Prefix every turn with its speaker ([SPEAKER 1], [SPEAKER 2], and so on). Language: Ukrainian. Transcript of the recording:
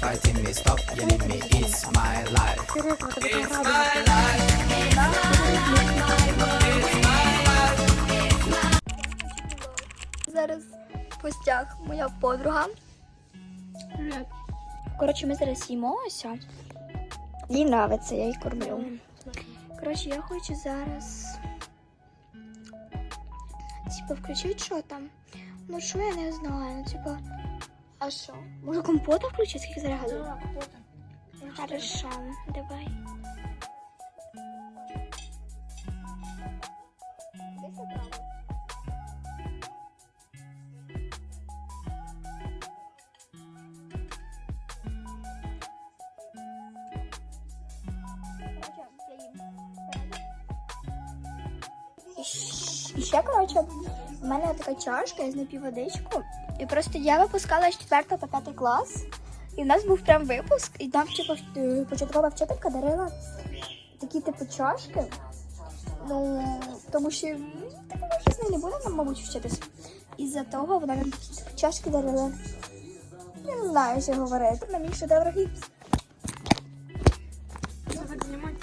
[SPEAKER 1] fighting me, stop yelling me, it's my life.
[SPEAKER 2] Тебе так радий.
[SPEAKER 3] Зараз в гостях моя подруга. Коротше, ми зараз їмося. Їй нравиться, я її кормлю. Коротше, я хочу зараз. Типа, включити що там? Ну що я не знаю. Ну, типа. А що? Може компота включить, скільки зарядили? Так, компота. Хорошо, давай. Еще. І ще, коротше, в мене така чашка, я знайду водичку. І просто я випускала з 4 по 5 клас. І в нас був прям випуск, і нам типу, е, початкова вчителька дарила такі типу чашки. Ну, тому що м, типу, ми з нею не будемо, мабуть, вчитись. Із-за того вона нам такі типу, чашки дарила. Я не знаю, що говорити. На мій шедевр гіпс.
[SPEAKER 2] Це так знімати.